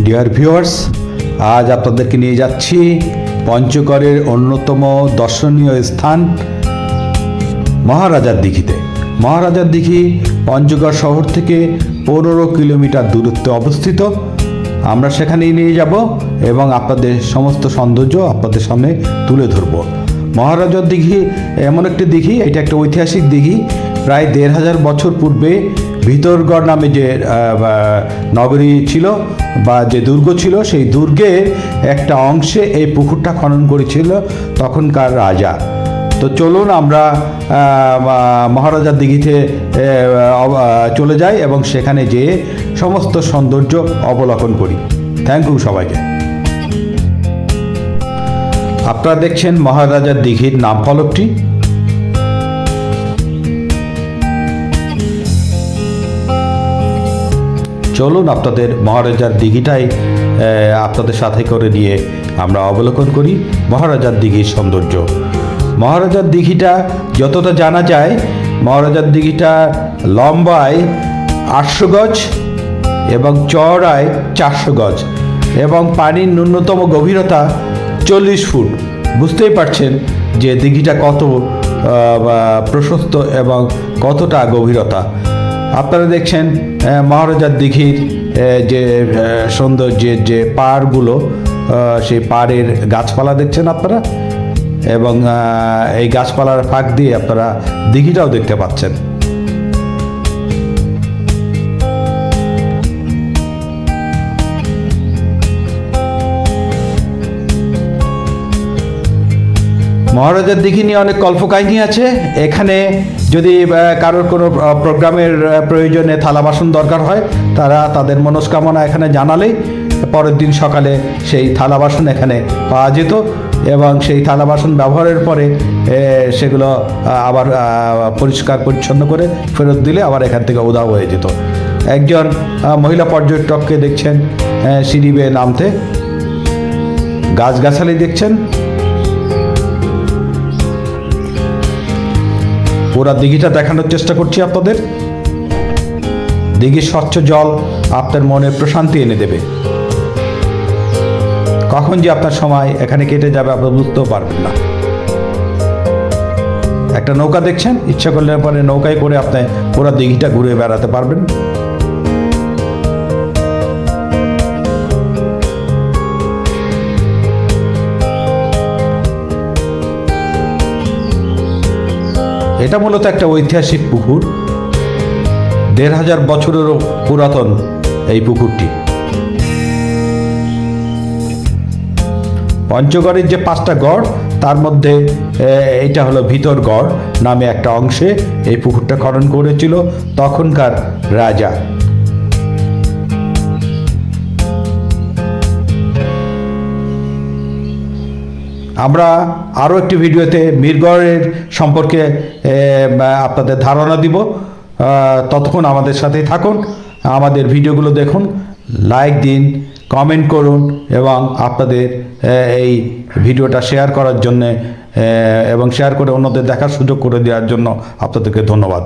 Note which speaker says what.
Speaker 1: Dear viewers আজ আপনাদেরকে নিয়ে যাচ্ছি পঞ্চগড়ের অন্যতম দর্শনীয় স্থান মহারাজার দিঘিতে। মহারাজার দিঘি পঞ্চগড় শহর থেকে পনেরো কিলোমিটার দূরত্বে অবস্থিত। আমরা সেখানেই নিয়ে যাব এবং আপনাদের সমস্ত সৌন্দর্য আপনাদের সামনে তুলে ধরব। মহারাজার দিঘি এমন একটি দিঘি, এটা একটা ঐতিহাসিক দিঘি। প্রায় দেড় হাজার বছর পূর্বে ভিতরগড় নামে যে নগরী ছিল বা যে দুর্গ ছিল, সেই দুর্গের একটা অংশে এই পুকুরটা খনন করেছিল তখনকার রাজা। তো চলুন আমরা মহারাজার দিঘিতে চলে যাই এবং সেখানে যেয়ে সমস্ত সৌন্দর্য অবলোকন করি। থ্যাংক ইউ সবাইকে। আপনারা দেখছেন মহারাজার দিঘির নাম ফলকটি চলুন আপনাদের মহারাজার দিঘিটাই আপনাদের সাথে করে নিয়ে আমরা অবলোকন করি মহারাজার দিঘির সৌন্দর্য। মহারাজার দিঘিটা যতটা জানা যায়, মহারাজার দিঘিটা লম্বায় আটশো গজ এবং চওড়ায় চারশো গজ এবং পানির ন্যূনতম গভীরতা চল্লিশ ফুট। বুঝতেই পারছেন যে দিঘিটা কত প্রশস্ত এবং কতটা গভীরতা। আপনারা দেখছেন মহারাজার দিঘির যে সৌন্দর্যের যে পাহাড়গুলো সেই পাড়ের গাছপালা দেখছেন আপনারা? এবং এই গাছপালার ফাঁক দিয়ে আপনারা দিঘিটাও দেখতে পাচ্ছেন। মহারাজার দিঘি নিয়ে অনেক কল্পকাহিনী আছে। এখানে যদি কারোর কোনো প্রোগ্রামের প্রয়োজনে থালা বাসন দরকার হয়, তারা তাদের মনস্কামনা এখানে জানালেই পরের দিন সকালে সেই থালা বাসন এখানে পাওয়া যেত এবং সেই থালা বাসন ব্যবহারের পরে সেগুলো আবার পরিষ্কার পরিচ্ছন্ন করে ফেরত দিলে আবার এখান থেকে উধাও হয়ে যেত। একজন মহিলা পর্যটককে দেখছেন সিঁড়ি বেয়ে নামতে। গাছগাছালি দেখছেন। পুরা দিঘিটা দেখানোর চেষ্টা করছি আপনাদের। দিঘির স্বচ্ছ জল আপনার মনে প্রশান্তি এনে দেবে। কখন যে আপনার সময় এখানে কেটে যাবে আপনি বুঝতেও পারবেন না। একটা নৌকা দেখছেন, ইচ্ছা করলে পরে নৌকায় করে আপনি পুরো দিঘিটা ঘুরে বেড়াতে পারবেন। এটা মূলত একটা ঐতিহাসিক পুকুর। দেড় হাজার বছরেরও পুরাতন এই পুকুরটি। পঞ্চগড়ের যে পাঁচটা গড়, তার মধ্যে এটা হলো ভিতর গড় নামে একটা অংশে এই পুকুরটা খনন করেছিল তখনকার রাজা। আমরা আরও একটি ভিডিওতে মিরগড়ের সম্পর্কে আপনাদের ধারণা দিব। ততক্ষণ আমাদের সাথেই থাকুন। আমাদের ভিডিওগুলো দেখুন, লাইক দিন, কমেন্ট করুন এবং আপনাদের এই ভিডিওটা শেয়ার করার জন্যে এবং শেয়ার করে অন্যদের দেখার সুযোগ করে দেওয়ার জন্য আপনাদেরকে ধন্যবাদ।